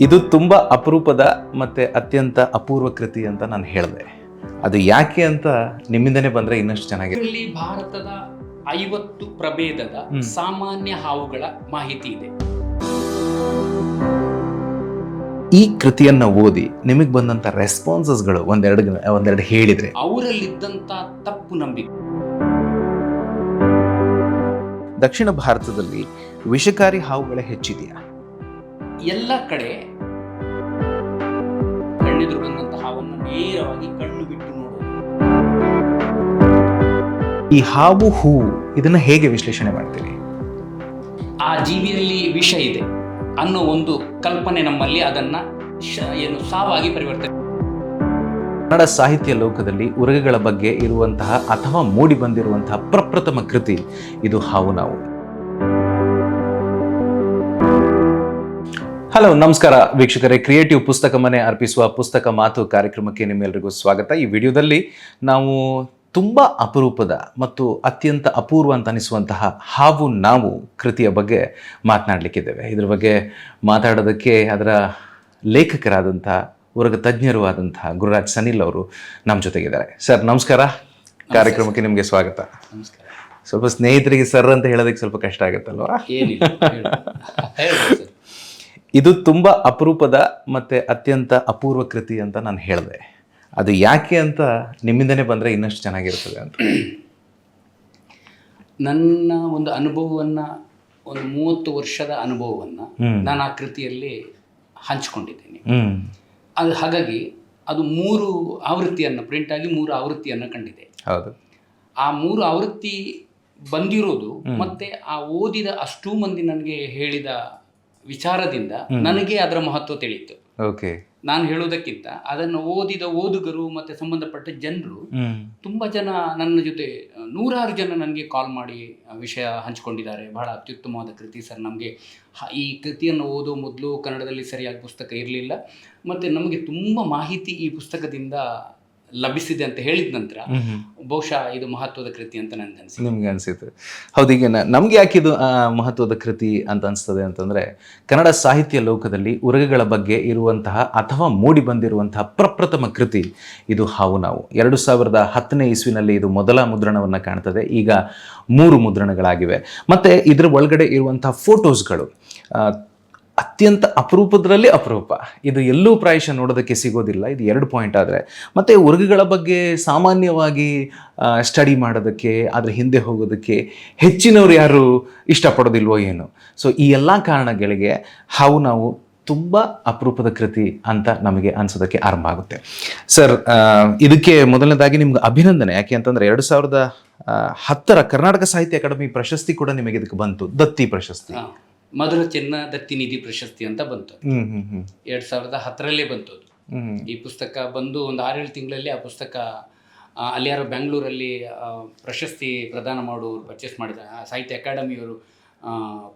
ಇದು ತುಂಬ ಅಪರೂಪದ ಮತ್ತು ಅತ್ಯಂತ ಅಪೂರ್ವ ಕೃತಿ ಅಂತ ನಾನು ಹೇಳಿದೆ. ಅದು ಯಾಕೆ ಅಂತ ನಿಮ್ಮಿಂದನೇ ಬಂದರೆ ಇನ್ನಷ್ಟು ಚೆನ್ನಾಗಿದೆ ಇಲ್ಲಿ ಭಾರತದ ಐವತ್ತು ಪ್ರಭೇದದ ಸಾಮಾನ್ಯ ಹಾವುಗಳ ಮಾಹಿತಿ ಇದೆ. ಈ ಕೃತಿಯನ್ನ ಓದಿ ನಿಮಗೆ ಬಂದಂಥ ರೆಸ್ಪಾನ್ಸಸ್ಗಳು ಒಂದೆರಡು ಒಂದೆರಡು ಹೇಳಿದ್ರೆ. ಅವರಲ್ಲಿದ್ದಂತ ತಪ್ಪು ನಂಬಿಕೆ. ದಕ್ಷಿಣ ಭಾರತದಲ್ಲಿ ವಿಷಕಾರಿ ಹಾವುಗಳ ಹೆಚ್ಚಿದೆಯಾ? ಎಲ್ಲ ಕಡೆ ಕಣ್ಣೆದುರು ಬಂದಂತಹ ಹಾವನ್ನು ನೇರವಾಗಿ ಕಣ್ಣು ಬಿಟ್ಟು ನೋಡೋದು. ಈ ಹಾವು ಹೂವು ಇದನ್ನ ಹೇಗೆ ವಿಶ್ಲೇಷಣೆ ಮಾಡ್ತೀರಿ? ಆ ಜೀವಿಯಲ್ಲಿ ವಿಷ ಇದೆ ಅನ್ನೋ ಒಂದು ಕಲ್ಪನೆ ನಮ್ಮಲ್ಲಿ ಅದನ್ನ ಏನು ಸಾವಾಗಿ ಪರಿವರ್ತನೆ ಕನ್ನಡ ಸಾಹಿತ್ಯ ಲೋಕದಲ್ಲಿ ಉರಗಗಳ ಬಗ್ಗೆ ಇರುವಂತಹ ಅಥವಾ ಮೂಡಿ ಬಂದಿರುವಂತಹ ಪ್ರಪ್ರಥಮ ಕೃತಿ ಇದು ಹಾವು ನಾವು. ಹಲೋ ನಮಸ್ಕಾರ. ವೀಕ್ಷಕರೇ ಕ್ರಿಯೇಟಿವ್ ಪುಸ್ತಕ ಮನೆ ಅರ್ಪಿಸುವ ಪುಸ್ತಕ ಮಾತು ಕಾರ್ಯಕ್ರಮಕ್ಕೆ ನಿಮ್ಮೆಲ್ಲರಿಗೂ ಸ್ವಾಗತ. ಈ ವಿಡಿಯೋದಲ್ಲಿ ನಾವು ತುಂಬ ಅಪರೂಪದ ಮತ್ತು ಅತ್ಯಂತ ಅಪೂರ್ವ ಅಂತ ಅನಿಸುವಂತಹ ಹಾವು ನಾವು ಕೃತಿಯ ಬಗ್ಗೆ ಮಾತನಾಡಲಿಕ್ಕಿದ್ದೇವೆ. ಇದ್ರ ಬಗ್ಗೆ ಮಾತಾಡೋದಕ್ಕೆ ಅದರ ಲೇಖಕರಾದಂಥ ವರ್ಗ ತಜ್ಞರು ಆದಂತಹ ಗುರುರಾಜ್ ಸನಿಲ್ ಅವರು ನಮ್ಮ ಜೊತೆಗಿದ್ದಾರೆ. ಸರ್ ನಮಸ್ಕಾರ. ಕಾರ್ಯಕ್ರಮಕ್ಕೆ ನಿಮಗೆ ಸ್ವಾಗತ. ನಮಸ್ಕಾರ. ಸ್ವಲ್ಪ ಸ್ನೇಹಿತರಿಗೆ ಸರ್ ಅಂತ ಹೇಳೋದಕ್ಕೆ ಸ್ವಲ್ಪ ಕಷ್ಟ ಆಗುತ್ತಲ್ವಾ ಏನಿಲ್ಲ ಹೇಳು. ಹೇಳ್ಬೋದು ಸರ್. ಇದು ತುಂಬ ಅಪರೂಪದ ಮತ್ತು ಅತ್ಯಂತ ಅಪೂರ್ವ ಕೃತಿ ಅಂತ ನಾನು ಹೇಳಿದೆ. ಅದು ಯಾಕೆ ಅಂತ ನಿಮ್ಮಿಂದನೇ ಬಂದರೆ ಇನ್ನಷ್ಟು ಚೆನ್ನಾಗಿರ್ತದೆ ಅಂತ. ನನ್ನ ಒಂದು ಅನುಭವವನ್ನ ಒಂದು ಮೂವತ್ತು ವರ್ಷದ ಅನುಭವವನ್ನ. ನಾನು ಆ ಕೃತಿಯಲ್ಲಿ ಹಂಚಿಕೊಂಡಿದ್ದೇನೆ. ಅದು ಹಾಗಾಗಿ ಅದು ಮೂರು ಆವೃತ್ತಿಯನ್ನು ಪ್ರಿಂಟ್ ಆಗಿ ಮೂರು ಆವೃತ್ತಿಯನ್ನು ಕಂಡಿದೆ. ಹೌದು. ಆ ಮೂರು ಆವೃತ್ತಿ ಬಂದಿರೋದು ಮತ್ತೆ ಆ ಓದಿದ ಅಷ್ಟೂ ಮಂದಿ ನನಗೆ ಹೇಳಿದ ವಿಚಾರದಿಂದ ನನಗೆ ಅದರ ಮಹತ್ವ ತಿಳಿಯಿತು. ಓಕೆ. ನಾನು ಹೇಳುವುದಕ್ಕಿಂತ ಅದನ್ನು ಓದಿದ ಓದುಗರು ಮತ್ತೆ ಸಂಬಂಧಪಟ್ಟ ಜನರು ತುಂಬಾ ಜನ ನನ್ನ ಜೊತೆ ನೂರಾರು ಜನ ನನಗೆ ಕಾಲ್ ಮಾಡಿ ವಿಷಯ ಹಂಚಿಕೊಂಡಿದ್ದಾರೆ. ಬಹಳ ಅತ್ಯುತ್ತಮವಾದ ಕೃತಿ ಸರ್ ನಮಗೆ. ಈ ಕೃತಿಯನ್ನು ಓದೋ ಮೊದಲು ಕನ್ನಡದಲ್ಲಿ ಸರಿಯಾಗಿ ಪುಸ್ತಕ ಇರಲಿಲ್ಲ. ಮತ್ತೆ ನಮಗೆ ತುಂಬ ಮಾಹಿತಿ ಈ ಪುಸ್ತಕದಿಂದ ಲಭಿಸಿದೆ ಅಂತ ಹೇಳಿದ ನಂತರ. ಬಹುಶಃ ಇದು ಮಹತ್ವದ ಕೃತಿ ಅಂತ ನನಗನ್ಸಿದೆ ನಿಮ್ಗೆ ಅನಿಸಿತು ಹೌದು ಈಗ ನಮ್ಗೆ ಯಾಕೆ ಇದು ಮಹತ್ವದ ಕೃತಿ ಅಂತ ಅನಿಸ್ತದೆ ಅಂತಂದ್ರೆ ಕನ್ನಡ ಸಾಹಿತ್ಯ ಲೋಕದಲ್ಲಿ ಉರಗಗಳ ಬಗ್ಗೆ ಇರುವಂತಹ ಅಥವಾ ಮೂಡಿ ಬಂದಿರುವಂತಹ ಪ್ರಪ್ರಥಮ ಕೃತಿ ಇದು ಹಾವು ನಾವು. ಎರಡು ಸಾವಿರದ ಹತ್ತನೇ ಇಸ್ವಿನಲ್ಲಿ ಇದು ಮೊದಲ ಮುದ್ರಣವನ್ನು ಕಾಣ್ತದೆ. ಈಗ ಮೂರು ಮುದ್ರಣಗಳಾಗಿವೆ. ಮತ್ತೆ ಇದರ ಒಳಗಡೆ ಇರುವಂತಹ ಫೋಟೋಸ್ಗಳು ಅತ್ಯಂತ ಅಪರೂಪದ್ರಲ್ಲಿ ಅಪರೂಪ. ಇದು ಎಲ್ಲೂ ಪ್ರಾಯಶಃ ನೋಡೋದಕ್ಕೆ ಸಿಗೋದಿಲ್ಲ. ಇದು ಎರಡು ಪಾಯಿಂಟ್ ಆದರೆ. ಮತ್ತು ಉರ್ಗಗಳ ಬಗ್ಗೆ ಸಾಮಾನ್ಯವಾಗಿ ಸ್ಟಡಿ ಮಾಡೋದಕ್ಕೆ ಅದ್ರ ಹಿಂದೆ ಹೋಗೋದಕ್ಕೆ ಹೆಚ್ಚಿನವ್ರು ಯಾರು ಇಷ್ಟಪಡೋದಿಲ್ವೋ ಏನು. ಸೊ ಈ ಎಲ್ಲ ಕಾರಣಗಳಿಗೆ ಹಾವು ನಾವು ತುಂಬ ಅಪರೂಪದ ಕೃತಿ ಅಂತ ನಮಗೆ ಅನಿಸೋದಕ್ಕೆ ಆರಂಭ ಆಗುತ್ತೆ. ಸರ್ ಇದಕ್ಕೆ ಮೊದಲನೇದಾಗಿ ನಿಮ್ಗೆ ಅಭಿನಂದನೆ. ಯಾಕೆ ಅಂತಂದರೆ ಎರಡು ಸಾವಿರದ ಹತ್ತರ ಕರ್ನಾಟಕ ಸಾಹಿತ್ಯ ಅಕಾಡೆಮಿ ಪ್ರಶಸ್ತಿ ಕೂಡ ನಿಮಗೆ ಇದಕ್ಕೆ ಬಂತು. ದತ್ತಿ ಪ್ರಶಸ್ತಿ. ಮಧುರ ಚೆನ್ನ ದತ್ತಿ ನಿಧಿ ಪ್ರಶಸ್ತಿ ಅಂತ ಬಂತು ಎರಡ್ ಸಾವಿರದ ಹತ್ತರಲ್ಲೇ ಬಂತು ಅದು. ಈ ಪುಸ್ತಕ ಬಂದು ಒಂದು ಆರೇಳು ತಿಂಗಳಲ್ಲಿ ಆ ಪುಸ್ತಕ ಅಲ್ಲಿ ಯಾರೋ ಬೆಂಗಳೂರಲ್ಲಿ ಪ್ರಶಸ್ತಿ ಪ್ರದಾನ ಮಾಡೋರು ಪರ್ಚೇಸ್ ಮಾಡಿದ ಸಾಹಿತ್ಯ ಅಕಾಡೆಮಿಯವರು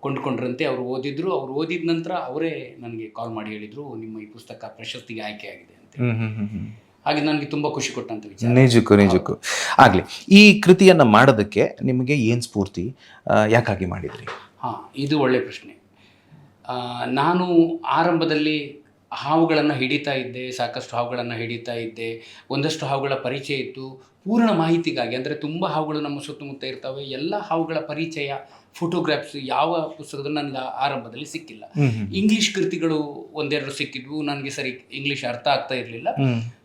ಕೊಂಡ್ಕೊಂಡ್ರಂತೆ. ಅವರು ಓದಿದ್ರು. ಅವ್ರು ಓದಿದ ನಂತರ ಅವರೇ ನನಗೆ ಕಾಲ್ ಮಾಡಿ ಹೇಳಿದ್ರು ನಿಮ್ಮ ಈ ಪುಸ್ತಕ ಪ್ರಶಸ್ತಿಗೆ ಆಯ್ಕೆ ಆಗಿದೆ ಅಂತ ಹಾಗೆ ನನಗೆ ತುಂಬಾ ಖುಷಿ ಕೊಟ್ಟಂತ ವಿಚಾರ. ನಿಜಕ್ಕೂ ನಿಜಕ್ಕೂ. ಆಗಲಿ ಈ ಕೃತಿಯನ್ನ ಮಾಡೋದಕ್ಕೆ ನಿಮಗೆ ಏನು ಸ್ಫೂರ್ತಿ? ಯಾಕಾಗಿ ಮಾಡಿದ್ರಿ? ಹಾಂ ಇದು ಒಳ್ಳೆ ಪ್ರಶ್ನೆ. ನಾನು ಆರಂಭದಲ್ಲಿ ಹಾವುಗಳನ್ನು ಹಿಡಿತಾ ಇದ್ದೆ ಸಾಕಷ್ಟು ಹಾವುಗಳನ್ನು ಹಿಡಿತಾ ಇದ್ದೆ. ಒಂದಷ್ಟು ಹಾವುಗಳ ಪರಿಚಯ ಇತ್ತು. ಪೂರ್ಣ ಮಾಹಿತಿಗಾಗಿ ಅಂದರೆ ತುಂಬ ಹಾವುಗಳು ನಮ್ಮ ಸುತ್ತಮುತ್ತ ಇರ್ತವೆ ಎಲ್ಲ ಹಾವುಗಳ ಪರಿಚಯ ಫೋಟೋಗ್ರಾಫ್ಸ್ ಯಾವ ಪುಸ್ತಕದ ನನಗೆ ಆರಂಭದಲ್ಲಿ ಸಿಕ್ಕಿಲ್ಲ. ಇಂಗ್ಲಿಷ್ ಕೃತಿಗಳು ಒಂದೆರಡು ಸಿಕ್ಕಿದ್ವು. ನನಗೆ ಸರಿ ಇಂಗ್ಲಿಷ್ ಅರ್ಥ ಆಗ್ತಾ ಇರಲಿಲ್ಲ.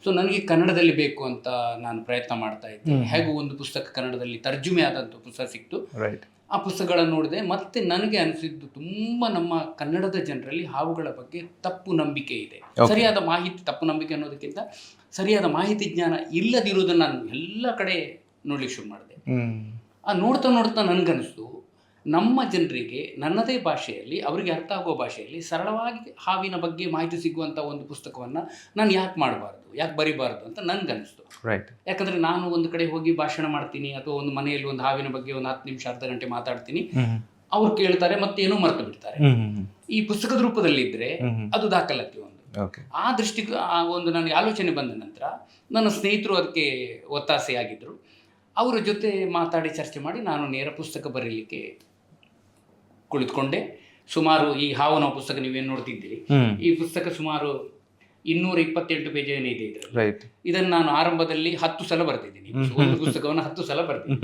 ಸೊ ನನಗೆ ಕನ್ನಡದಲ್ಲಿ ಬೇಕು ಅಂತ ನಾನು ಪ್ರಯತ್ನ ಮಾಡ್ತಾ ಇದ್ದೆ. ಹೇಗೂ ಒಂದು ಪುಸ್ತಕ ಕನ್ನಡದಲ್ಲಿ ತರ್ಜುಮೆ ಆದಂಥ ಪುಸ್ತಕ ಸಿಕ್ತು ರೈಟ್ ಆ ಪುಸ್ತಕಗಳನ್ನು ನೋಡಿದೆ. ಮತ್ತೆ ನನಗೆ ಅನಿಸಿದ್ದು ತುಂಬ ನಮ್ಮ ಕನ್ನಡದ ಜನರಲ್ಲಿ ಹಾವುಗಳ ಬಗ್ಗೆ ತಪ್ಪು ನಂಬಿಕೆ ಇದೆ. ಸರಿಯಾದ ಮಾಹಿತಿ ತಪ್ಪು ನಂಬಿಕೆ ಅನ್ನೋದಕ್ಕಿಂತ ಸರಿಯಾದ ಮಾಹಿತಿ ಜ್ಞಾನ ಇಲ್ಲದಿರುವುದನ್ನು ನಾನು ಎಲ್ಲ ಕಡೆ ನೋಡ್ಲಿಕ್ಕೆ ಶುರು ಮಾಡಿದೆ. ಆ ನೋಡ್ತಾ ನೋಡ್ತಾ ನನಗನ್ನಿಸ್ತು. ನಮ್ಮ ಜನರಿಗೆ ನನ್ನದೇ ಭಾಷೆಯಲ್ಲಿ ಅವರಿಗೆ ಅರ್ಥ ಆಗುವ ಭಾಷೆಯಲ್ಲಿ ಸರಳವಾಗಿ ಹಾವಿನ ಬಗ್ಗೆ ಮಾಹಿತಿ ಸಿಗುವಂಥ ಒಂದು ಪುಸ್ತಕವನ್ನು ನಾನು ಯಾಕೆ ಮಾಡಬಾರ್ದು ಯಾಕೆ ಬರಿಬಾರ್ದು ಅಂತ ನನಗನ್ನಿಸ್ತು ರೈಟ್ ಯಾಕಂದರೆ ನಾನು ಒಂದು ಕಡೆ ಹೋಗಿ ಭಾಷಣ ಮಾಡ್ತೀನಿ ಅಥವಾ ಒಂದು ಮನೆಯಲ್ಲಿ ಒಂದು ಹಾವಿನ ಬಗ್ಗೆ ಒಂದು ಹತ್ತು ನಿಮಿಷ ಅರ್ಧ ಗಂಟೆ ಮಾತಾಡ್ತೀನಿ. ಅವ್ರು ಕೇಳ್ತಾರೆ ಮತ್ತೆ ಏನೋ ಮರೆತು ಬಿಡ್ತಾರೆ. ಈ ಪುಸ್ತಕದ ರೂಪದಲ್ಲಿ ಇದ್ರೆ ಅದು ದಾಖಲಾತಿ ಒಂದು. ಆ ದೃಷ್ಟಿ ಆ ಒಂದು ನನಗೆ ಆಲೋಚನೆ ಬಂದ ನಂತರ ನನ್ನ ಸ್ನೇಹಿತರು ಅದಕ್ಕೆ ಒತ್ತಾಸೆಯಾಗಿದ್ದರು ಅವರ ಜೊತೆ ಮಾತಾಡಿ ಚರ್ಚೆ ಮಾಡಿ ನಾನು ನೇರ ಪುಸ್ತಕ ಬರೀಲಿಕ್ಕೆ ಕುಳಿತುಕೊಂಡೆ. ಸುಮಾರು ಈ ಹಾವನ ಪುಸ್ತಕ ನೀವೇನು ನೋಡ್ತಿದ್ದೀರಿ? ಈ ಪುಸ್ತಕ ಸುಮಾರು ಇನ್ನೂರ ಇಪ್ಪತ್ತೆಂಟು ಪೇಜ್ ಏನಿದೆ ಇದರಲ್ಲಿ. ರೈಟ್. ಇದನ್ನು ನಾನು ಆರಂಭದಲ್ಲಿ ಹತ್ತು ಸಲ ಬರ್ತಿದ್ದೀನಿ ಒಂದು ಪುಸ್ತಕವನ್ನು ಹತ್ತು ಸಲ ಬರ್ತೀನಿ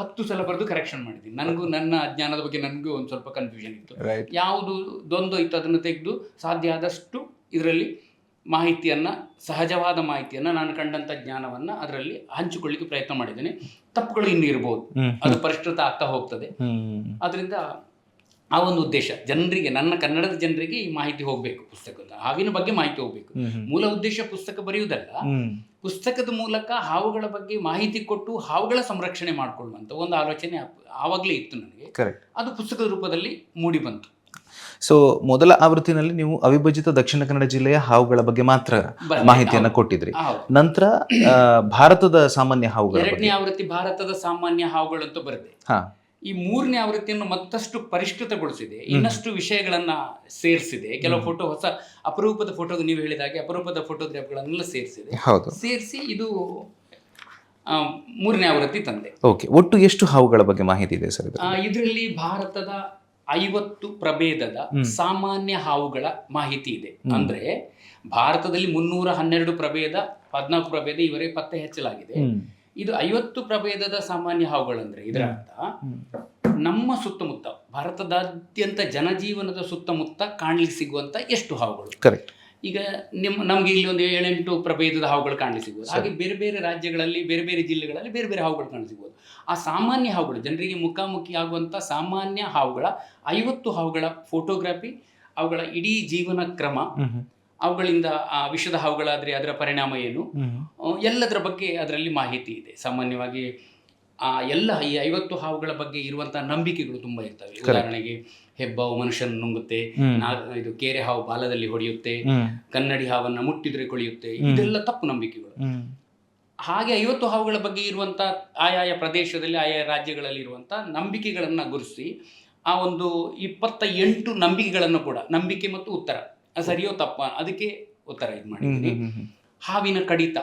ಹತ್ತು ಸಲ ಬರೆದು ಕರೆಕ್ಷನ್ ಮಾಡಿದ್ದೀನಿ. ನನಗೂ ನನ್ನ ಅಜ್ಞಾನದ ಬಗ್ಗೆ ನನಗೂ ಒಂದು ಸ್ವಲ್ಪ ಕನ್ಫ್ಯೂಷನ್ ಇತ್ತು. ಯಾವುದು ದ್ವಂದ್ವ ಇತ್ತು ಅದನ್ನು ತೆಗೆದು ಸಾಧ್ಯ ಆದಷ್ಟು ಇದರಲ್ಲಿ ಮಾಹಿತಿಯನ್ನು ಸಹಜವಾದ ಮಾಹಿತಿಯನ್ನು ನಾನು ಕಂಡಂಥ ಜ್ಞಾನವನ್ನು ಅದರಲ್ಲಿ ಹಂಚಿಕೊಳ್ಳಿಕ್ಕೆ ಪ್ರಯತ್ನ ಮಾಡಿದ್ದೇನೆ. ತಪ್ಪುಗಳು ಇನ್ನೂ ಇರ್ಬೋದು. ಅದು ಪರಿಷ್ಕೃತ ಆಗ್ತಾ ಹೋಗ್ತದೆ. ಅದರಿಂದ ಆ ಒಂದು ಉದ್ದೇಶ. ಜನರಿಗೆ ನನ್ನ ಕನ್ನಡದ ಜನರಿಗೆ ಈ ಮಾಹಿತಿ ಹೋಗಬೇಕು ಪುಸ್ತಕದ ಹಾವಿನ ಬಗ್ಗೆ ಮಾಹಿತಿ ಹೋಗಬೇಕು. ಮೂಲ ಉದ್ದೇಶ ಪುಸ್ತಕ ಬರೆಯುವುದಲ್ಲ ಪುಸ್ತಕದ ಮೂಲಕ ಹಾವುಗಳ ಬಗ್ಗೆ ಮಾಹಿತಿ ಕೊಟ್ಟು ಹಾವುಗಳ ಸಂರಕ್ಷಣೆ ಮಾಡಿಕೊಳ್ಳುವಂಥ ಒಂದು ಆಲೋಚನೆ ಆವಾಗಲೇ ಇತ್ತು ನನಗೆ. ಕರೆಕ್ಟ್ ಅದು ಪುಸ್ತಕದ ರೂಪದಲ್ಲಿ ಮೂಡಿ ಬಂತು. ಸೊ ಮೊದಲ ಆವೃತ್ತಿನಲ್ಲಿ ನೀವು ಅವಿಭಜಿತ ದಕ್ಷಿಣ ಕನ್ನಡ ಜಿಲ್ಲೆಯ ಹಾವುಗಳ ಬಗ್ಗೆ ಮಾತ್ರ ಮಾಹಿತಿಯನ್ನು ಕೊಟ್ಟಿದ್ರಿ. ನಂತರ ಭಾರತದ ಸಾಮಾನ್ಯ ಹಾವುಗಳ ಎರಡನೇ ಆವೃತ್ತಿ ಭಾರತದ ಸಾಮಾನ್ಯ ಹಾವುಗಳಂತೂ ಅಂತ ಬರೆದೆ. ಹಾ. ಈ ಮೂರನೇ ಆವೃತ್ತಿಯನ್ನು ಮತ್ತಷ್ಟು ಪರಿಷ್ಕೃತಗೊಳಿಸಿದೆ ಇನ್ನಷ್ಟು ವಿಷಯಗಳನ್ನ ಸೇರಿಸಿದೆ. ಕೆಲವು ಫೋಟೋ ಹೊಸ ಅಪರೂಪದ ಫೋಟೋ ನೀವು ಹೇಳಿದ ಹಾಗೆ ಅಪರೂಪದ ಫೋಟೋಗ್ರಾಫ್ಗಳನ್ನೆಲ್ಲ ಸೇರಿಸಿದೆ. ಸೇರಿಸಿ ಇದು ಮೂರನೇ ಆವೃತ್ತಿ ತಂದೆ. ಓಕೆ ಒಟ್ಟು ಎಷ್ಟು ಹಾವುಗಳ ಬಗ್ಗೆ ಮಾಹಿತಿ ಇದೆ ಸರ್ ಇದು ಇದರಲ್ಲಿ ಭಾರತದ ಐವತ್ತು ಪ್ರಭೇದದ ಸಾಮಾನ್ಯ ಹಾವುಗಳ ಮಾಹಿತಿ ಇದೆ. ಅಂದ್ರೆ ಭಾರತದಲ್ಲಿ ಮುನ್ನೂರ ಹನ್ನೆರಡು ಪ್ರಭೇದ ಹದಿನಾಲ್ಕು ಪ್ರಭೇದ ಇವರೇ ಪತ್ತೆ ಹಚ್ಚಲಾಗಿದೆ. ಇದು ಐವತ್ತು ಪ್ರಭೇದದ ಸಾಮಾನ್ಯ ಹಾವುಗಳಂದ್ರೆ ಇದರ ಅರ್ಥ ನಮ್ಮ ಸುತ್ತಮುತ್ತ ಭಾರತದಾದ್ಯಂತ ಜನಜೀವನದ ಸುತ್ತಮುತ್ತ ಕಾಣ್ಲಿಕ್ಕೆ ಸಿಗುವಂತ ಎಷ್ಟು ಹಾವುಗಳು? ಕರೆಕ್ಟ್ ಈಗ ನಿಮ್ಮ ನಮ್ಗೆ ಇಲ್ಲಿ ಒಂದು ಏಳೆಂಟು ಪ್ರಭೇದದ ಹಾವುಗಳು ಕಾಣಲಿಕ್ಕೆ ಸಿಗಬಹುದು ಹಾಗೆ ಬೇರೆ ಬೇರೆ ರಾಜ್ಯಗಳಲ್ಲಿ ಬೇರೆ ಬೇರೆ ಜಿಲ್ಲೆಗಳಲ್ಲಿ ಬೇರೆ ಬೇರೆ ಹಾವುಗಳು ಕಾಣಸಿಗ್ಬೋದು ಆ ಸಾಮಾನ್ಯ ಹಾವುಗಳು ಜನರಿಗೆ ಮುಖಾಮುಖಿ ಆಗುವಂತ ಸಾಮಾನ್ಯ ಹಾವುಗಳ ಐವತ್ತು ಹಾವುಗಳ ಫೋಟೋಗ್ರಾಫಿ ಅವುಗಳ ಇಡೀ ಜೀವನ ಕ್ರಮ ಅವುಗಳಿಂದ ಆ ವಿಷದ ಹಾವುಗಳಾದರೆ ಅದರ ಪರಿಣಾಮ ಏನು? ಎಲ್ಲದರ ಬಗ್ಗೆ ಅದರಲ್ಲಿ ಮಾಹಿತಿ ಇದೆ. ಸಾಮಾನ್ಯವಾಗಿ ಆ ಎಲ್ಲ ಈ ಐವತ್ತು ಹಾವುಗಳ ಬಗ್ಗೆ ಇರುವಂತಹ ನಂಬಿಕೆಗಳು ತುಂಬಾ ಇರ್ತವೆ. ಉದಾಹರಣೆಗೆ ಹೆಬ್ಬಾವು ಮನುಷ್ಯನ ನುಂಗುತ್ತೆ. ಇದು ಕೆರೆ ಹಾವು ಬಾಲದಲ್ಲಿ ಹೊಡೆಯುತ್ತೆ ಕನ್ನಡಿ ಹಾವನ್ನ ಮುಟ್ಟಿದ್ರೆ ಕೊಳೆಯುತ್ತೆ ಇದೆಲ್ಲ ತಪ್ಪು ನಂಬಿಕೆಗಳು. ಹಾಗೆ ಐವತ್ತು ಹಾವುಗಳ ಬಗ್ಗೆ ಇರುವಂತಹ ಆಯಾಯ ಪ್ರದೇಶದಲ್ಲಿ ಆಯಾ ರಾಜ್ಯಗಳಲ್ಲಿ ಇರುವಂತಹ ನಂಬಿಕೆಗಳನ್ನ ಗುರುಸಿ ಆ ಒಂದು ಇಪ್ಪತ್ತ ಎಂಟು ನಂಬಿಕೆಗಳನ್ನು ಕೂಡ ನಂಬಿಕೆ ಮತ್ತು ಉತ್ತರ. ಸರಿಯೋ ತಪ್ಪ ಅದಕ್ಕೆ ಉತ್ತರ ಇದು ಮಾಡಿದ್ದೀನಿ. ಹಾವಿನ ಕಡಿತ.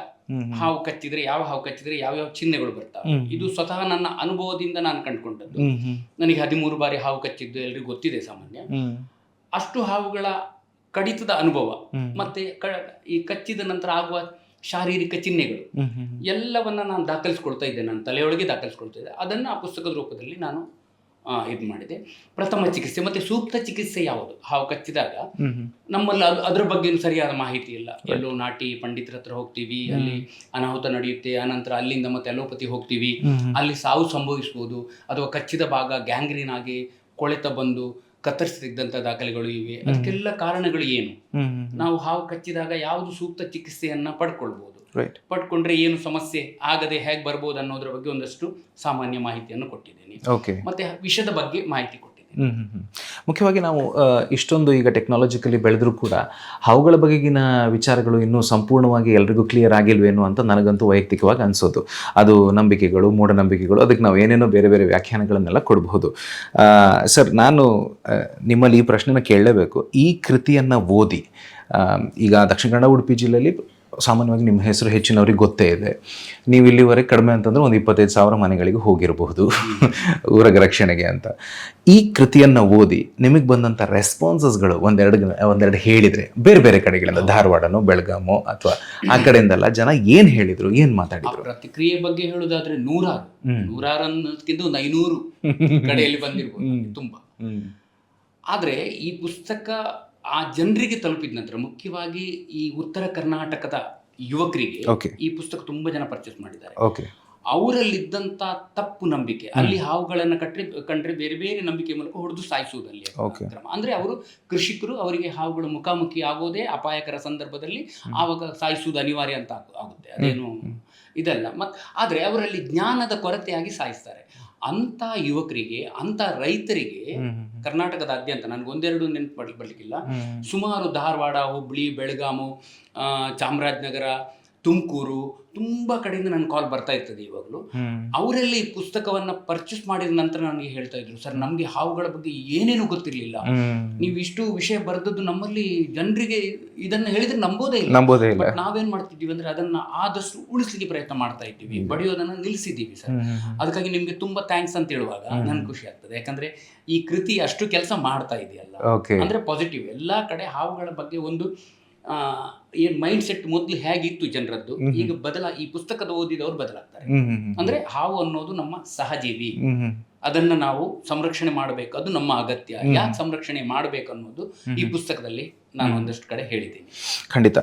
ಹಾವು ಕಚ್ಚಿದ್ರೆ ಯಾವ ಹಾವು ಕಚ್ಚಿದ್ರೆ ಯಾವ ಯಾವ ಚಿಹ್ನೆಗಳು ಬರ್ತಾವೆ. ಇದು ಸ್ವತಃ ನನ್ನ ಅನುಭವದಿಂದ ನಾನು ಕಂಡುಕೊಂಡದ್ದು. ನನಗೆ ಹದಿಮೂರು ಬಾರಿ ಹಾವು ಕಚ್ಚಿದ್ದು ಎಲ್ರಿಗೂ ಗೊತ್ತಿದೆ ಸಾಮಾನ್ಯ. ಅಷ್ಟು ಹಾವುಗಳ ಕಡಿತದ ಅನುಭವ ಮತ್ತೆ ಈ ಕಚ್ಚಿದ ನಂತರ ಆಗುವ ಶಾರೀರಿಕ ಚಿಹ್ನೆಗಳು ಎಲ್ಲವನ್ನ ನಾನು ದಾಖಲಿಸ್ಕೊಳ್ತಾ ಇದ್ದೆ. ನನ್ನ ತಲೆಯೊಳಗೆ ದಾಖಲಿಸ್ಕೊಳ್ತಾ ಇದ್ದೆ. ಅದನ್ನು ಆ ಪುಸ್ತಕದ ರೂಪದಲ್ಲಿ ನಾನು ಇದು ಮಾಡಿದೆ. ಪ್ರಥಮ ಚಿಕಿತ್ಸೆ. ಮತ್ತೆ ಸೂಕ್ತ ಚಿಕಿತ್ಸೆ ಯಾವುದು? ಹಾವು ಕಚ್ಚಿದಾಗ ನಮ್ಮಲ್ಲಿ ಅದು ಅದ್ರ ಬಗ್ಗೆ ಸರಿಯಾದ ಮಾಹಿತಿ ಇಲ್ಲ. ಎಲ್ಲೋ ನಾಟಿ ಪಂಡಿತರ ಹತ್ರ ಹೋಗ್ತೀವಿ ಅಲ್ಲಿ ಅನಾಹುತ ನಡೆಯುತ್ತೆ ಆನಂತರ ಅಲ್ಲಿಂದ ಮತ್ತೆ ಅಲೋಪತಿ ಹೋಗ್ತೀವಿ. ಅಲ್ಲಿ ಸಾವು ಸಂಭವಿಸ್ಬೋದು ಅಥವಾ ಕಚ್ಚಿದ ಭಾಗ ಗ್ಯಾಂಗ್ರೀನ್ ಆಗಿ ಕೊಳೆತ ಬಂದು ಕತ್ತರಿಸಿದಂಥ ದಾಖಲೆಗಳು ಇವೆ. ಅದಕ್ಕೆಲ್ಲ ಕಾರಣಗಳು ಏನು? ನಾವು ಹಾವು ಕಚ್ಚಿದಾಗ ಯಾವುದು ಸೂಕ್ತ ಚಿಕಿತ್ಸೆಯನ್ನ ಪಡ್ಕೊಳ್ಬೋದು? ರೈಟ್ ಪಡ್ಕೊಂಡ್ರೆ ಏನು ಸಮಸ್ಯೆ ಆಗದೆ ಹೇಗೆ ಬರ್ಬೋದು ಅನ್ನೋದ್ರ ಬಗ್ಗೆ ಒಂದಷ್ಟು ಸಾಮಾನ್ಯ ಮಾಹಿತಿಯನ್ನು ಕೊಟ್ಟಿದ್ದೇನೆ. ಓಕೆ ಮತ್ತೆ ವಿಷಯದ ಬಗ್ಗೆ ಮಾಹಿತಿ ಕೊಟ್ಟಿದ್ದೇನೆ. ಮುಖ್ಯವಾಗಿ ನಾವು ಇಷ್ಟೊಂದು ಈಗ ಟೆಕ್ನಾಲಜಿಕಲಿ ಬೆಳೆದರೂ ಕೂಡ ಅವುಗಳ ಬಗೆಗಿನ ವಿಚಾರಗಳು ಇನ್ನೂ ಸಂಪೂರ್ಣವಾಗಿ ಎಲ್ರಿಗೂ ಕ್ಲಿಯರ್ ಆಗಿಲ್ವೇನೋ ಅಂತ ನನಗಂತೂ ವೈಯಕ್ತಿಕವಾಗಿ ಅನಿಸೋದು. ಅದು ನಂಬಿಕೆಗಳು ಮೂಢನಂಬಿಕೆಗಳು ಅದಕ್ಕೆ ನಾವು ಏನೇನೋ ಬೇರೆ ಬೇರೆ ವ್ಯಾಖ್ಯಾನಗಳನ್ನೆಲ್ಲ ಕೊಡಬಹುದು ಸರ್ ನಾನು ನಿಮ್ಮಲ್ಲಿ ಈ ಪ್ರಶ್ನೆನ ಕೇಳಲೇಬೇಕು. ಈ ಕೃತಿಯನ್ನು ಓದಿ ಈಗ ದಕ್ಷಿಣ ಕನ್ನಡ ಉಡುಪಿ ಜಿಲ್ಲೆಯಲ್ಲಿ ಸಾಮಾನ್ಯವಾಗಿ ನಿಮ್ಮ ಹೆಸರು ಹೆಚ್ಚಿನವ್ರಿಗೆ ಗೊತ್ತೇ ಇದೆ. ನೀವು ಇಲ್ಲಿವರೆಗೆ ಕಡಿಮೆ ಅಂತಂದ್ರೆ ಒಂದು ಇಪ್ಪತ್ತೈದು ಸಾವಿರ ಮನೆಗಳಿಗೆ ಹೋಗಿರಬಹುದು. ಊರಗ ರಕ್ಷಣೆಗೆ ಅಂತ. ಈ ಕೃತಿಯನ್ನು ಓದಿ ನಿಮಗೆ ಬಂದಂಥ ರೆಸ್ಪಾನ್ಸಸ್ಗಳು ಒಂದೆರಡು ಒಂದೆರಡು ಹೇಳಿದರೆ ಬೇರೆ ಬೇರೆ ಕಡೆಗಳಿಂದ ಧಾರವಾಡನೋ ಬೆಳಗಾಮೋ ಅಥವಾ ಆ ಕಡೆಯಿಂದಲ್ಲ ಜನ ಏನು ಹೇಳಿದರು ಏನು ಮಾತಾಡಿದರು? ಪ್ರತಿಕ್ರಿಯೆ ಬಗ್ಗೆ ಹೇಳುದಾದ್ರೆ ನೂರಾರು. ನೂರಾರು ಅನ್ನೋದಕ್ಕಿಂತ ಒಂದು ಐನೂರು ಕಡೆಯಲ್ಲಿ ಬಂದಿರಬಹುದು ತುಂಬಾ. ಆದರೆ ಈ ಪುಸ್ತಕ ಆ ಜನರಿಗೆ ತಲುಪಿದ ನಂತರ ಮುಖ್ಯವಾಗಿ ಈ ಉತ್ತರ ಕರ್ನಾಟಕದ ಯುವಕರಿಗೆ ಈ ಪುಸ್ತಕ ತುಂಬಾ ಜನ ಪರ್ಚೇಸ್ ಮಾಡಿದ್ದಾರೆ. ಅವರಲ್ಲಿದ್ದಂತ ತಪ್ಪು ನಂಬಿಕೆ ಅಲ್ಲಿ ಹಾವುಗಳನ್ನ ಕಟ್ಟಿ ಕಂಡ್ರೆ ಬೇರೆ ಬೇರೆ ನಂಬಿಕೆ ಮೂಲಕ ಹೊಡೆದು ಸಾಯಿಸುವುದಲ್ಲಿ ಅಂದ್ರೆ ಅವರು ಕೃಷಿಕರು ಅವರಿಗೆ ಹಾವುಗಳು ಮುಖಾಮುಖಿ ಆಗೋದೇ ಅಪಾಯಕರ ಸಂದರ್ಭದಲ್ಲಿ ಆವಾಗ ಸಾಯಿಸುವುದು ಅನಿವಾರ್ಯ ಅಂತ ಆಗುತ್ತೆ ಅದೇನು ಇದಲ್ಲ. ಮತ್ ಆದ್ರೆ ಅವರಲ್ಲಿ ಜ್ಞಾನದ ಕೊರತೆಯಾಗಿ ಸಾಯಿಸ್ತಾರೆ. ಅಂತ ಯುವಕರಿಗೆ ಅಂತ ರೈತರಿಗೆ ಕರ್ನಾಟಕದಾದ್ಯಂತ ನನಗೆ ಒಂದೆರಡು ನೆನಪು ಬರ್ಲಿ- ಬರ್ಲಿಕ್ಕಿಲ್ಲ ಸುಮಾರು ಧಾರವಾಡ ಹುಬ್ಳಿ ಬೆಳಗಾಮು ಚಾಮರಾಜನಗರ ತುಮಕೂರು ತುಂಬಾ ಕಡೆಯಿಂದ ನನ್ನ ಕಾಲ್ ಬರ್ತಾ ಇರ್ತದೆ ಇವಾಗಲೂ. ಅವರಲ್ಲಿ ಈ ಪುಸ್ತಕವನ್ನ ಪರ್ಚೇಸ್ ಮಾಡಿದ ನಂತರ ನನಗೆ ಹೇಳ್ತಾ ಇದ್ರು ಸರ್ ನಮಗೆ ಹಾವುಗಳ ಬಗ್ಗೆ ಏನೇನು ಗೊತ್ತಿರಲಿಲ್ಲ. ನೀವು ಇಷ್ಟು ವಿಷಯ ಬರೆದದ್ದು ನಮ್ಮಲ್ಲಿ ಜನರಿಗೆ ಇದನ್ನ ಹೇಳಿದ್ರೆ ನಂಬೋದೇ ಇಲ್ಲ. ನಂಬೋದೇ ಇಲ್ಲ. ನಾವೇನ್ ಮಾಡ್ತಿದ್ದೀವಿ ಅಂದ್ರೆ ಅದನ್ನ ಆದಷ್ಟು ಉಳಿಸ್ಲಿಕ್ಕೆ ಪ್ರಯತ್ನ ಮಾಡ್ತಾ ಇದ್ದೀವಿ. ಬಡಿಯೋದನ್ನ ನಿಲ್ಲಿಸಿದ್ದೀವಿ ಸರ್. ಅದಕ್ಕಾಗಿ ನಿಮ್ಗೆ ತುಂಬಾ ಥ್ಯಾಂಕ್ಸ್ ಅಂತ ಹೇಳುವಾಗ ನನ್ ಖುಷಿ ಆಗ್ತದೆ. ಯಾಕಂದ್ರೆ ಈ ಕೃತಿ ಅಷ್ಟು ಕೆಲಸ ಮಾಡ್ತಾ ಇದೆಯಲ್ಲ. ಅಂದ್ರೆ ಪಾಸಿಟಿವ್ ಎಲ್ಲಾ ಕಡೆ ಹಾವುಗಳ ಬಗ್ಗೆ ಒಂದು ಏನ್ ಮೈಂಡ್ ಸೆಟ್ ಮೊದಲು ಹೇಗಿತ್ತು ಜನರದ್ದು ಈಗ ಬದಲ ಈ ಪುಸ್ತಕದ ಓದಿದವರು ಬದಲಾಗ್ತಾರೆ. ಅಂದ್ರೆ ಹಾವು ಅನ್ನೋದು ನಮ್ಮ ಸಹಜೀವಿ. ಅದನ್ನ ನಾವು ಸಂರಕ್ಷಣೆ ಮಾಡಬೇಕು. ಅದು ನಮ್ಮ ಅಗತ್ಯ. ಯಾಕೆ ಸಂರಕ್ಷಣೆ ಮಾಡಬೇಕು ಅನ್ನೋದು ಈ ಪುಸ್ತಕದಲ್ಲಿ ನಾನು ಒಂದಷ್ಟು ಕಡೆ ಹೇಳಿದ್ದೀನಿ. ಖಂಡಿತ.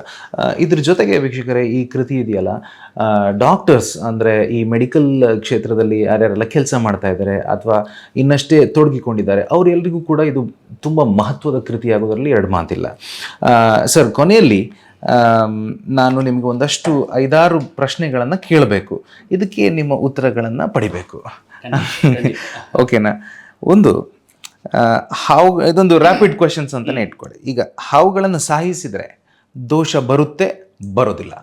ಇದ್ರ ಜೊತೆಗೆ ವೀಕ್ಷಕರೇ ಈ ಕೃತಿ ಇದೆಯಲ್ಲ ಡಾಕ್ಟರ್ಸ್ ಅಂದರೆ ಈ ಮೆಡಿಕಲ್ ಕ್ಷೇತ್ರದಲ್ಲಿ ಯಾರ್ಯಾರೆಲ್ಲ ಕೆಲಸ ಮಾಡ್ತಾ ಇದ್ದಾರೆ ಅಥವಾ ಇನ್ನಷ್ಟೇ ತೊಡಗಿಕೊಂಡಿದ್ದಾರೆ ಅವರೆಲ್ಲರಿಗೂ ಕೂಡ ಇದು ತುಂಬ ಮಹತ್ವದ ಕೃತಿ ಆಗೋದ್ರಲ್ಲಿ ಎರಡು ಮಾತಿಲ್ಲ. ಸರ್ ಕೊನೆಯಲ್ಲಿ ನಾನು ನಿಮಗೆ ಒಂದಷ್ಟು ಐದಾರು ಪ್ರಶ್ನೆಗಳನ್ನು ಕೇಳಬೇಕು. ಇದಕ್ಕೆ ನಿಮ್ಮ ಉತ್ತರಗಳನ್ನು ಪಡಿಬೇಕು. ಓಕೆನಾ ಒಂದು ಹಾವು ಇದೊಂದು ರ್ಯಾಪಿಡ್ ಕ್ವೆಶನ್ಸ್ ಅಂತಲೇ ಇಟ್ಕೊಳ್ಳಿ. ಈಗ ಹಾವುಗಳನ್ನು ಸಾಯಿಸಿದರೆ ದೋಷ ಬರುತ್ತೆ ಬರೋದಿಲ್ಲ.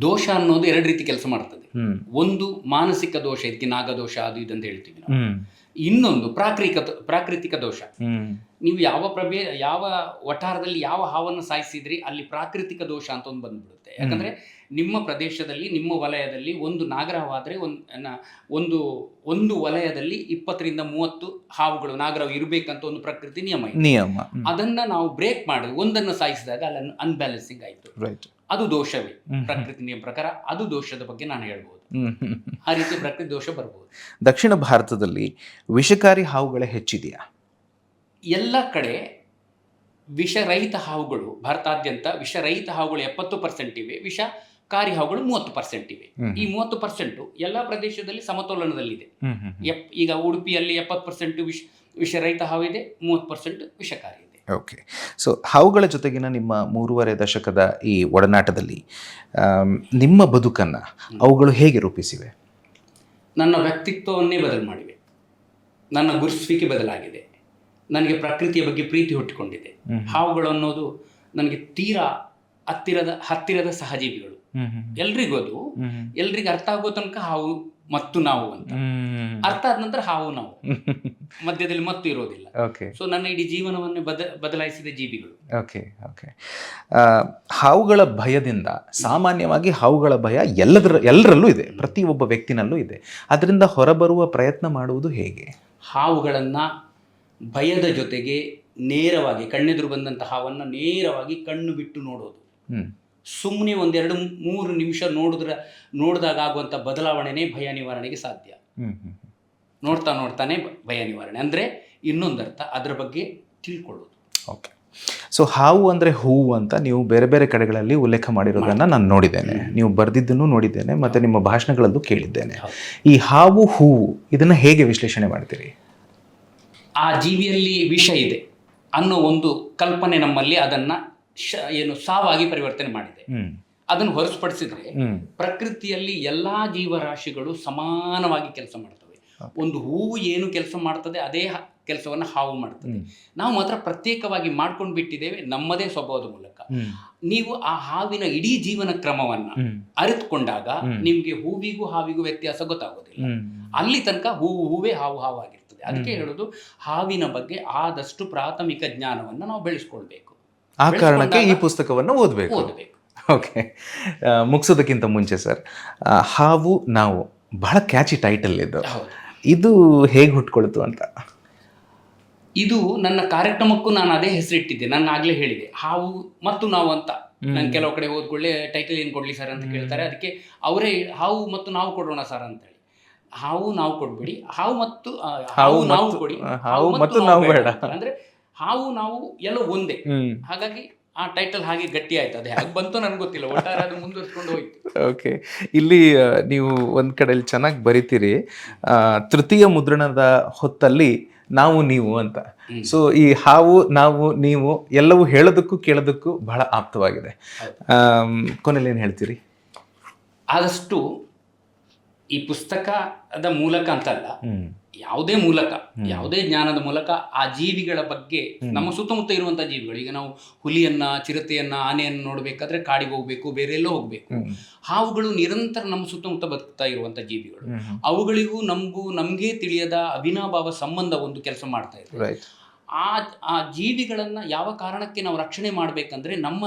ದೋಷ ಅನ್ನೋದು ಎರಡು ರೀತಿ ಕೆಲಸ ಮಾಡ್ತದೆ. ಒಂದು ಮಾನಸಿಕ ದೋಷ ಇದಕ್ಕೆ ನಾಗದೋಷ ಅದು ಇದು ಅಂತ ಹೇಳ್ತೀವಿ ನಾವು. ಇನ್ನೊಂದು ಪ್ರಾಕೃತಿಕ ಪ್ರಾಕೃತಿಕ ದೋಷ. ನೀವು ಯಾವ ಪ್ರಭೇ ಯಾವ ವಠಾರದಲ್ಲಿ ಯಾವ ಹಾವನ್ನು ಸಾಯಿಸಿದ್ರಿ ಅಲ್ಲಿ ಪ್ರಾಕೃತಿಕ ದೋಷ ಅಂತ ಒಂದು ಬಂದ್ಬಿಡುತ್ತೆ. ಯಾಕಂದ್ರೆ ನಿಮ್ಮ ಪ್ರದೇಶದಲ್ಲಿ ನಿಮ್ಮ ವಲಯದಲ್ಲಿ ಒಂದು ನಾಗರಹವಾದ್ರೆ ಒಂದು ಒಂದು ಒಂದು ವಲಯದಲ್ಲಿ ಇಪ್ಪತ್ತರಿಂದ ಮೂವತ್ತು ಹಾವುಗಳು ನಾಗರವು ಇರಬೇಕಂತ ಒಂದು ಪ್ರಕೃತಿ ನಿಯಮ ನಿಯಮ. ಅದನ್ನ ನಾವು ಬ್ರೇಕ್ ಮಾಡಿ ಒಂದನ್ನು ಸಾಯಿಸಿದಾಗ ಅಲ್ಲಿ ಅನ್ಬ್ಯಾಲೆನ್ಸಿಂಗ್ ಆಯ್ತು. ರೈಟ್ ಅದು ದೋಷವೇ ಪ್ರಕೃತಿ ನಿಯಮ ಪ್ರಕಾರ ಅದು ದೋಷದ ಬಗ್ಗೆ ನಾನು ಹೇಳ್ಬೋದು. ಆ ರೀತಿ ಪ್ರಕೃತಿ ದೋಷ ಬರ್ಬೋದು. ದಕ್ಷಿಣ ಭಾರತದಲ್ಲಿ ವಿಷಕಾರಿ ಹಾವುಗಳ ಹೆಚ್ಚಿದೆಯಾ? ಎಲ್ಲ ಕಡೆ ವಿಷರಹಿತ ಹಾವುಗಳು ಭಾರತಾದ್ಯಂತ ವಿಷರಹಿತ ಹಾವುಗಳು ಎಪ್ಪತ್ತು ಪರ್ಸೆಂಟ್ ಇವೆ ವಿಷಕಾರಿ ಹಾವುಗಳು ಮೂವತ್ತು ಪರ್ಸೆಂಟ್ ಇವೆ. ಈ ಮೂವತ್ತು ಪರ್ಸೆಂಟ್ ಎಲ್ಲ ಪ್ರದೇಶದಲ್ಲಿ ಸಮತೋಲನದಲ್ಲಿದೆ. ಈಗ ಉಡುಪಿಯಲ್ಲಿ ಎಪ್ಪತ್ತು ಪರ್ಸೆಂಟ್ ವಿಷ ವಿಷರಹಿತ ಇದೆ ಮೂವತ್ತು ಪರ್ಸೆಂಟ್ ವಿಷಕಾರಿ ಓಕೆ ಸೊ ಹಾವುಗಳ ಜೊತೆಗಿನ ನಿಮ್ಮ ಮೂರುವರೆ ದಶಕದ ಈ ಒಡನಾಟದಲ್ಲಿ ನಿಮ್ಮ ಬದುಕನ್ನು ಅವುಗಳು ಹೇಗೆ ರೂಪಿಸಿವೆ? ನನ್ನ ವ್ಯಕ್ತಿತ್ವವನ್ನೇ ಬದಲು ಮಾಡಿವೆ. ನನ್ನ ಗುರುಸುವಿಕೆ ಬದಲಾಗಿದೆ. ನನಗೆ ಪ್ರಕೃತಿಯ ಬಗ್ಗೆ ಪ್ರೀತಿ ಹುಟ್ಟಿಕೊಂಡಿದೆ. ಹಾವುಗಳು ಅನ್ನೋದು ನನಗೆ ತೀರಾ ಹತ್ತಿರದ ಹತ್ತಿರದ ಸಹಜೀವಿಗಳು. ಎಲ್ರಿಗೂ ಅದು. ಎಲ್ರಿಗೂ ಅರ್ಥ ಆಗೋ ತನಕ ಹಾವು ಮತ್ತು ನಾವು ಅಂತ. ಅರ್ಥ ಆದ ನಂತರ ಹಾವು ನಾವು. ಮಧ್ಯದಲ್ಲಿ ಮತ್ತು ಇರೋದಿಲ್ಲ. ಓಕೆ ಸೊ ನನ್ನ ಇಡೀ ಜೀವನವನ್ನು ಬದ ಬದಲಾಯಿಸಿದ ಜೀವಿಗಳು. ಓಕೆ ಓಕೆ ಹಾವುಗಳ ಭಯದಿಂದ ಸಾಮಾನ್ಯವಾಗಿ ಹಾವುಗಳ ಭಯ ಎಲ್ಲದರ ಎಲ್ಲರಲ್ಲೂ ಇದೆ. ಪ್ರತಿಯೊಬ್ಬ ವ್ಯಕ್ತಿನಲ್ಲೂ ಇದೆ. ಅದರಿಂದ ಹೊರಬರುವ ಪ್ರಯತ್ನ ಮಾಡುವುದು ಹೇಗೆ? ಹಾವುಗಳನ್ನು ಭಯದ ಜೊತೆಗೆ ನೇರವಾಗಿ ಕಣ್ಣೆದುರು ಬಂದಂಥ ಹಾವನ್ನು ನೇರವಾಗಿ ಕಣ್ಣು ಬಿಟ್ಟು ನೋಡೋದು. ಸುಮ್ಮನೆ ಒಂದೆರಡು ಮೂರು ನಿಮಿಷ ನೋಡಿದ್ರೆ ನೋಡಿದಾಗ ಆಗುವಂಥ ಬದಲಾವಣೆನೇ ಭಯ ನಿವಾರಣೆಗೆ ಸಾಧ್ಯ. ನೋಡ್ತಾ ನೋಡ್ತಾನೆ ಭಯ ನಿವಾರಣೆ. ಅಂದರೆ ಇನ್ನೊಂದರ್ಥ ಅದರ ಬಗ್ಗೆ ತಿಳ್ಕೊಳ್ಳೋದು. ಓಕೆ ಸೊ ಹಾವು ಅಂದರೆ ಹೂವು ಅಂತ ನೀವು ಬೇರೆ ಬೇರೆ ಕಡೆಗಳಲ್ಲಿ ಉಲ್ಲೇಖ ಮಾಡಿರೋದನ್ನು ನಾನು ನೋಡಿದ್ದೇನೆ. ನೀವು ಬರೆದಿದ್ದನ್ನು ನೋಡಿದ್ದೇನೆ ಮತ್ತು ನಿಮ್ಮ ಭಾಷಣಗಳಲ್ಲೂ ಕೇಳಿದ್ದೇನೆ. ಈ ಹಾವು ಹೂವು ಇದನ್ನು ಹೇಗೆ ವಿಶ್ಲೇಷಣೆ ಮಾಡ್ತೀರಿ? ಆ ಜೀವಿಯಲ್ಲಿ ವಿಷ ಇದೆ ಅನ್ನೋ ಒಂದು ಕಲ್ಪನೆ ನಮ್ಮಲ್ಲಿ ಅದನ್ನು ಏನು ಸಾವಾಗಿ ಪರಿವರ್ತನೆ ಮಾಡಿದೆ. ಅದನ್ನು ಹೊರತುಪಡಿಸಿದ್ರೆ ಪ್ರಕೃತಿಯಲ್ಲಿ ಎಲ್ಲಾ ಜೀವರಾಶಿಗಳು ಸಮಾನವಾಗಿ ಕೆಲಸ ಮಾಡ್ತವೆ. ಒಂದು ಹೂವು ಏನು ಕೆಲಸ ಮಾಡ್ತದೆ ಅದೇ ಕೆಲಸವನ್ನು ಹಾವು ಮಾಡ್ತದೆ. ನಾವು ಮಾತ್ರ ಪ್ರತ್ಯೇಕವಾಗಿ ಮಾಡ್ಕೊಂಡು ಬಿಟ್ಟಿದ್ದೇವೆ ನಮ್ಮದೇ ಸ್ವಭಾವದ ಮೂಲಕ. ನೀವು ಆ ಹಾವಿನ ಇಡೀ ಜೀವನ ಕ್ರಮವನ್ನ ಅರಿತುಕೊಂಡಾಗ. ನಿಮ್ಗೆ ಹೂವಿಗೂ ಹಾವಿಗೂ ವ್ಯತ್ಯಾಸ ಗೊತ್ತಾಗೋದಿಲ್ಲ. ಅಲ್ಲಿ ತನಕ ಹೂವು ಹೂವೇ ಹಾವು ಹಾವಾಗಿರ್ತದೆ. ಅದಕ್ಕೆ ಹೇಳೋದು ಹಾವಿನ ಬಗ್ಗೆ ಆದಷ್ಟು ಪ್ರಾಥಮಿಕ ಜ್ಞಾನವನ್ನು ನಾವು ಬೆಳೆಸ್ಕೊಳ್ಬೇಕು. ಆ ಕಾರಣಕ್ಕೆ ಈ ಪುಸ್ತಕವನ್ನು ಓದಬೇಕು. ಓದಬೇಕು. ಓಕೆ ಮುಗಿಸೋದಕ್ಕಿಂತ ಮುಂಚೆ ಸರ್ ಹಾವು ನಾವು ಬಹಳ ಕ್ಯಾಚಿ ಟೈಟಲ್ ಇದು ಇದು ಹೇಗೆ ಹುಟ್ಕೊಳ್ತು ಅಂತ? ಇದು ನನ್ನ ಕಾರ್ಯಕ್ರಮಕ್ಕೂ ನಾನು ಅದೇ ಹೆಸರಿಟ್ಟಿದ್ದೆ ನಾನು ಆಗಲೇ ಹೇಳಿದೆ ಹಾವು ಮತ್ತು ನಾವು ಅಂತ. ನಾನು ಕೆಲವು ಕಡೆ ಓದ್ಕೊಳ್ಳಿ ಟೈಟಲ್ ಏನು ಕೊಡ್ಲಿ ಸರ್ ಅಂತ ಕೇಳ್ತಾರೆ ಅದಕ್ಕೆ ಅವರೇ ಹಾವು ಮತ್ತು ನಾವು ಕೊಡೋಣ ಸರ್ ಅಂತ ಹೇಳಿ ಹಾವು ನಾವು ಕೊಡ್ಬೇಡಿ ಹಾವು ಮತ್ತು ಹಾವು ನಾವು ಕೊಡಿ ಹಾವು ಮತ್ತು ನಾವು ಬೇಡ. ಅಂದ್ರೆ ಹಾವು ನಾವು ಎಲ್ಲ ಒಂದೇ. ಹಾಗಾಗಿ ಆ ಟೈಟಲ್ ಹಾಗೆ ಗಟ್ಟಿ ಆಯ್ತು. ಅದೇ ಹಾಗೆ ಬಂತು ನನಗೆ ಗೊತ್ತಿಲ್ಲ. ಒಟ್ಟಾರೆ ಅದು ಮುಂದುವರ್ಸ್ಕೊಂಡು ಹೋಯ್ತು. ಓಕೆ ಇಲ್ಲಿ ನೀವು ಒಂದ್ ಕಡೆಯಲ್ಲಿ ಚೆನ್ನಾಗಿ ಬರಿತೀರಿ. ತೃತೀಯ ಮುದ್ರಣದ ಹೊತ್ತಲ್ಲಿ ನಾವು ನೀವು ಅಂತ. ಸೊ ಈ ಹಾವು ನಾವು ನೀವು ಎಲ್ಲವೂ ಹೇಳೋದಕ್ಕೂ ಕೇಳೋದಕ್ಕೂ ಬಹಳ ಆಪ್ತವಾಗಿದೆ. ಕೊನೆಯಲ್ಲಿ ಏನು ಹೇಳ್ತೀರಿ? ಆದಷ್ಟು ಈ ಪುಸ್ತಕದ ಮೂಲಕ ಅಂತಲ್ಲ ಹ್ಮ್. ಯಾವುದೇ ಮೂಲಕ ಯಾವುದೇ ಜ್ಞಾನದ ಮೂಲಕ ಆ ಜೀವಿಗಳ ಬಗ್ಗೆ ನಮ್ಮ ಸುತ್ತಮುತ್ತ ಇರುವಂತಹ ಜೀವಿಗಳು ಈಗ ನಾವು ಹುಲಿಯನ್ನ ಚಿರತೆಯನ್ನ ಆನೆಯನ್ನು ನೋಡಬೇಕಾದ್ರೆ ಕಾಡಿಗೆ ಹೋಗ್ಬೇಕು ಬೇರೆ ಎಲ್ಲೋ ಹೋಗ್ಬೇಕು. ಹಾವುಗಳು ನಿರಂತರ ನಮ್ಮ ಸುತ್ತಮುತ್ತ ಬದುಕ್ತಾ ಇರುವಂತಹ ಜೀವಿಗಳು. ಅವುಗಳಿಗೂ ನಮಗೂ ನಮ್ಗೆ ತಿಳಿಯದ ಅವಿನಾಭಾವ ಸಂಬಂಧ ಒಂದು ಕೆಲಸ ಮಾಡ್ತಾ ಇದೆ. ಆ ಆ ಜೀವಿಗಳನ್ನ ಯಾವ ಕಾರಣಕ್ಕೆ ನಾವು ರಕ್ಷಣೆ ಮಾಡ್ಬೇಕಂದ್ರೆ ನಮ್ಮ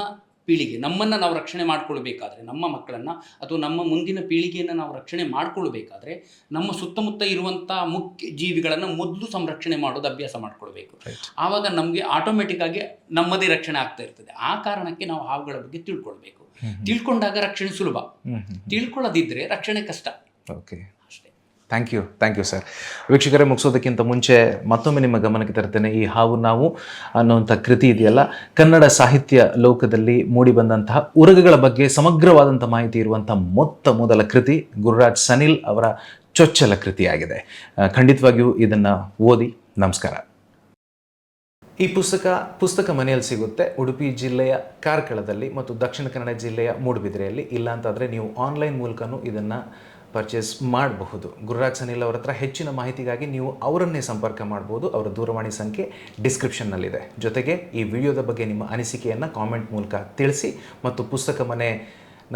ಪೀಳಿಗೆ ನಮ್ಮನ್ನು ನಾವು ರಕ್ಷಣೆ ಮಾಡಿಕೊಳ್ಬೇಕಾದ್ರೆ ನಮ್ಮ ಮಕ್ಕಳನ್ನು ಅಥವಾ ನಮ್ಮ ಮುಂದಿನ ಪೀಳಿಗೆಯನ್ನು ನಾವು ರಕ್ಷಣೆ ಮಾಡಿಕೊಳ್ಬೇಕಾದ್ರೆ ನಮ್ಮ ಸುತ್ತಮುತ್ತ ಇರುವಂಥ ಮುಖ್ಯ ಜೀವಿಗಳನ್ನು ಮೊದಲು ಸಂರಕ್ಷಣೆ ಮಾಡೋದು ಅಭ್ಯಾಸ ಮಾಡಿಕೊಳ್ಬೇಕು. ಆವಾಗ ನಮಗೆ ಆಟೋಮೆಟಿಕ್ ಆಗಿ ನಮ್ಮದೇ ರಕ್ಷಣೆ ಆಗ್ತಾ ಇರ್ತದೆ. ಆ ಕಾರಣಕ್ಕೆ ನಾವು ಹಾವುಗಳ ಬಗ್ಗೆ ತಿಳ್ಕೊಳ್ಬೇಕು. ತಿಳ್ಕೊಂಡಾಗ ರಕ್ಷಣೆ ಸುಲಭ. ತಿಳ್ಕೊಳ್ಳೋದಿದ್ರೆ ರಕ್ಷಣೆ ಕಷ್ಟ. Okay thank you thank you sir ವೀಕ್ಷಕರೇ, ಮುಗಿಸೋದಕ್ಕಿಂತ ಮುಂಚೆ ಮತ್ತೊಮ್ಮೆ ನಿಮ್ಮ ಗಮನಕ್ಕೆ ತರ್ತೇನೆ. ಈ ಹಾವು ನಾವು ಅನ್ನುವಂಥ ಕೃತಿ ಇದೆಯಲ್ಲ, ಕನ್ನಡ ಸಾಹಿತ್ಯ ಲೋಕದಲ್ಲಿ ಮೂಡಿಬಂದಂತಹ ಉರಗಗಳ ಬಗ್ಗೆ ಸಮಗ್ರವಾದಂಥ ಮಾಹಿತಿ ಇರುವಂಥ ಮೊತ್ತ ಮೊದಲ ಕೃತಿ ಗುರುರಾಜ್ ಸನಿಲ್ ಅವರ ಚೊಚ್ಚಲ ಕೃತಿಯಾಗಿದೆ. ಖಂಡಿತವಾಗಿಯೂ ಇದನ್ನು ಓದಿ ನಮಸ್ಕಾರ. ಈ ಪುಸ್ತಕ ಪುಸ್ತಕ ಮನೆಯಲ್ಲಿ ಸಿಗುತ್ತೆ. ಉಡುಪಿ ಜಿಲ್ಲೆಯ ಕಾರ್ಕಳದಲ್ಲಿ ಮತ್ತು ದಕ್ಷಿಣ ಕನ್ನಡ ಜಿಲ್ಲೆಯ ಮೂಡುಬಿದಿರೆಯಲ್ಲಿ. ಇಲ್ಲ ಅಂತಂದರೆ ನೀವು ಆನ್ಲೈನ್ ಮೂಲಕನೂ ಇದನ್ನು ಪರ್ಚೇಸ್ ಮಾಡಬಹುದು. ಗುರುರಾಜ್ ಸನಿಲ್ ಅವರ ಹತ್ರ ಹೆಚ್ಚಿನ ಮಾಹಿತಿಗಾಗಿ ನೀವು ಅವರನ್ನೇ ಸಂಪರ್ಕ ಮಾಡ್ಬೋದು. ಅವರ ದೂರವಾಣಿ ಸಂಖ್ಯೆ ಡಿಸ್ಕ್ರಿಪ್ಷನ್ನಲ್ಲಿದೆ ಜೊತೆಗೆ ಈ ವಿಡಿಯೋದ ಬಗ್ಗೆ ನಿಮ್ಮ ಅನಿಸಿಕೆಯನ್ನು ಕಾಮೆಂಟ್ ಮೂಲಕ ತಿಳಿಸಿ ಮತ್ತು ಪುಸ್ತಕ ಮನೆ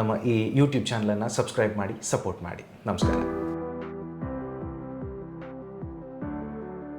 ನಮ್ಮ ಈ ಯೂಟ್ಯೂಬ್ ಚಾನಲನ್ನು ಸಬ್ಸ್ಕ್ರೈಬ್ ಮಾಡಿ ಸಪೋರ್ಟ್ ಮಾಡಿ. ನಮಸ್ಕಾರ.